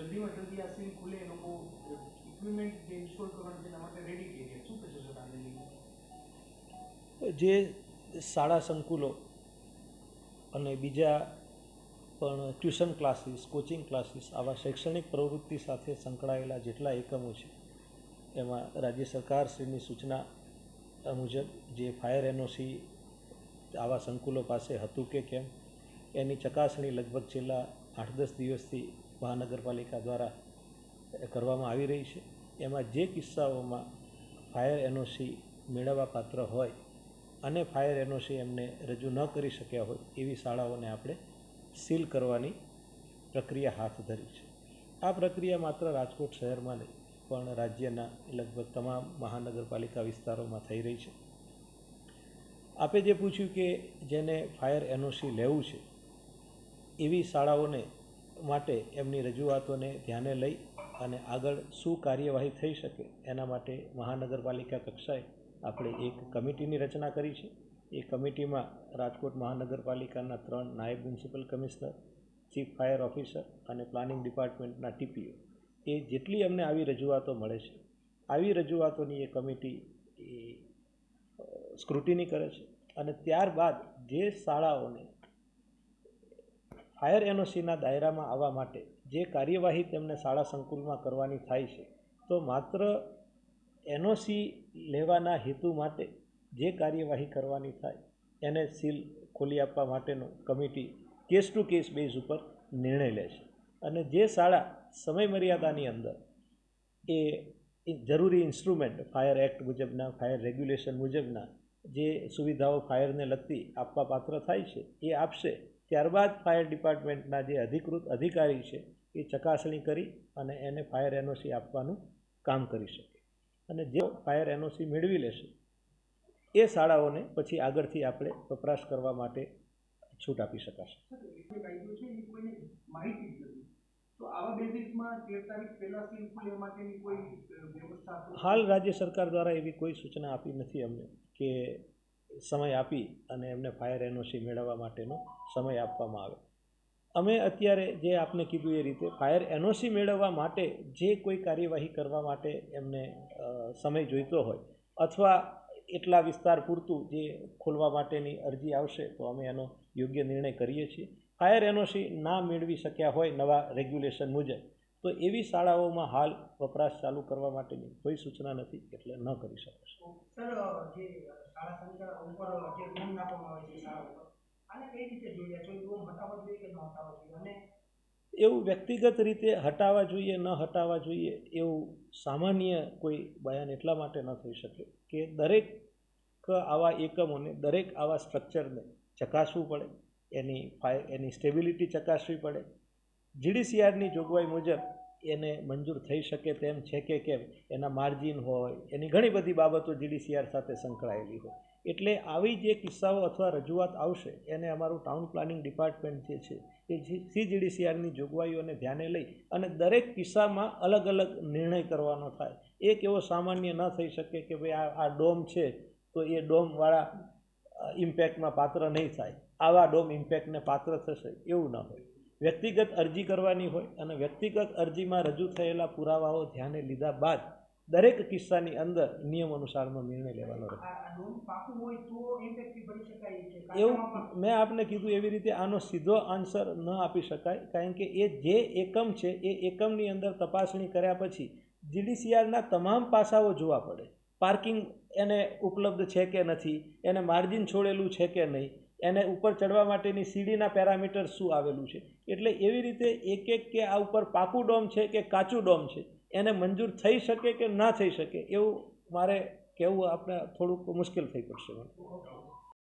જલ્દીમાં જલ્દી આ સીન ખુલે, એ લોકો ઇક્વિપમેન્ટ જે ઇન્સ્ટોલ કરવાનું છે એના માટે રેડી થઈ શું કહેશો સર આને જે શાળા સંકુલો અને બીજા પણ ટ્યુશન ક્લાસીસ કોચિંગ ક્લાસીસ આવા શૈક્ષણિક પ્રવૃત્તિ સાથે સંકળાયેલા જેટલા એકમો છે, એમાં રાજ્ય સરકારશ્રીની સૂચના મુજબ જે ફાયર એનઓસી આવા સંકુલો પાસે હતું કે કેમ, એની ચકાસણી લગભગ છેલ્લા આઠ દસ દિવસથી મહાનગરપાલિકા દ્વારા કરવામાં આવી રહી છે. એમાં જે કિસ્સાઓમાં ફાયર એનઓસી મેળવવા પાત્ર હોય અને ફાયર એનઓસી એમને રજૂ ન કરી શક્યા હોય, એવી શાળાઓને આપણે સીલ કરવાની પ્રક્રિયા હાથ ધરી છે. આ પ્રક્રિયા માત્ર રાજકોટ શહેરમાં નહીં, પણ રાજ્યના લગભગ તમામ મહાનગરપાલિકા વિસ્તારોમાં થઈ રહી છે. આપે જે પૂછ્યું કે જેને ફાયર એનઓસી લેવું છે, એવી શાળાઓને માટે એમની રજૂઆતોને ધ્યાને લઈ અને આગળ શું કાર્યવાહી થઈ શકે એના માટે મહાનગરપાલિકા કક્ષાએ આપણે એક કમિટીની રચના કરી છે. એ કમિટીમાં રાજકોટ મહાનગરપાલિકાના ત્રણ નાયબ municipal commissioner, chief fire officer અને પ્લાનિંગ ડિપાર્ટમેન્ટના ટીપીઓ. એ જેટલી અમને આવી રજૂઆતો મળે છે, આવી રજૂઆતોની એ કમિટી એ સ્ક્રુટિની કરે છે. અને ત્યારબાદ જે શાળાઓને ફાયર એનઓસીના દાયરામાં આવવા માટે જે કાર્યવાહી તેમને શાળા સંકુલમાં કરવાની થાય છે, તો માત્ર એનઓસી લેવાના હેતુ માટે જે કાર્યવાહી કરવાની થાય, એને સીલ ખોલી આપવા માટેનો committee case to case base ઉપર નિર્ણય લે છે. અને જે શાળા સમય મર્યાદાની અંદર એ જરૂરી ઇન્સ્ટ્રુમેન્ટ, ફાયર એક્ટ મુજબના, ફાયર રેગ્યુલેશન મુજબના જે સુવિધાઓ ફાયરને લગતી આપવા પાત્ર થાય છે, એ આપશે ત્યારબાદ ફાયર ડિપાર્ટમેન્ટના જે અધિકૃત અધિકારી છે એ ચકાસણી કરી અને એને ફાયર એનઓસી આપવાનું કામ કરી શકે. અને જે ફાયર એનઓસી મેળવી લેશે એ શાળાઓને પછી આગળથી આપણે વપરાશ કરવા માટે છૂટ આપી શકાશે. હાલ રાજ્ય સરકાર દ્વારા એવી કોઈ સૂચના આપી નથી અમને કે સમય આપી અને એમને ફાયર એનઓસી મેળવવા માટેનો સમય આપવામાં આવે અમે અત્યારે જે આપને કીધું એ રીતે ફાયર એનઓસી મેળવવા માટે જે કોઈ કાર્યવાહી કરવા માટે એમને સમય જોઈતો હોય અથવા એટલા વિસ્તાર પૂરતું જે ખોલવા માટેની અરજી આવશે તો અમે એનો યોગ્ય નિર્ણય કરીએ છીએ. ફાયર એનઓસી ના મેળવી શક્યા હોય નવા રેગ્યુલેશન મુજબ તો એવી શાળાઓમાં હાલ વપરાશ ચાલુ કરવા માટેની કોઈ સૂચના નથી એટલે ન કરી શકાશે એવું વ્યક્તિગત રીતે હટાવવા જોઈએ, ન હટાવવા જોઈએ, એવું સામાન્ય કોઈ બયાન એટલા માટે ન થઈ શકે કે દરેક આવા એકમોને, દરેક આવા સ્ટ્રક્ચરને ચકાસવું પડે, એની ફાય એની સ્ટેબિલિટી ચકાસવી પડે. જીડીસીઆરની જોગવાઈ મુજબ એને મંજૂર થઈ શકે તેમ છે કે કેમ, એના માર્જિન હોય, એની ઘણી બધી બાબતો જીડીસીઆર સાથે સંકળાયેલી હોય. એટલે આવી જે કિસ્સાઓ અથવા રજૂઆત આવશે, એને અમારું ટાઉન પ્લાનિંગ ડિપાર્ટમેન્ટ જે છે, એ સી જીડીસીઆરની જોગવાઈઓને ધ્યાને લઈ અને દરેક કિસ્સામાં અલગ અલગ નિર્ણય કરવાનો થાય. એક એવો સામાન્ય ન થઈ શકે કે ભાઈ આ આ ડોમ છે, તો એ ડોમવાળા ઇમ્પેક્ટમાં પાત્ર નહીં થાય. આવા ડોમ ઇમ્પેક્ટને પાત્ર થશે એવું ન હોય. વ્યક્તિગત અરજી કરવાની હોય અને વ્યક્તિગત અરજીમાં રજૂ થયેલા પુરાવાઓ ધ્યાને લીધા બાદ દરેક કિસ્સાની અંદર નિયમ અનુસારનો નિર્ણય લેવાનો રહે. એવું મેં આપને કીધું એવી રીતે આનો સીધો આન્સર ન આપી શકાય કારણ કે એ જે એકમ છે એ એકમની અંદર તપાસણી કર્યા પછી જીડીસીઆરના તમામ પાસાઓ જોવા પડે. પાર્કિંગ એને ઉપલબ્ધ છે કે નથી એને માર્જિન છોડેલું છે કે નહીં એને ઉપર ચડવા માટેની સીડીના પેરામીટર શું આવેલું છે? એટલે એવી રીતે એક એક કે આ ઉપર પાકું ડોમ છે કે કાચું ડોમ છે, એને મંજૂર થઈ શકે કે ના થઈ શકે એવું મારે કહેવું આપણે થોડુંક મુશ્કેલ થઈ પડશે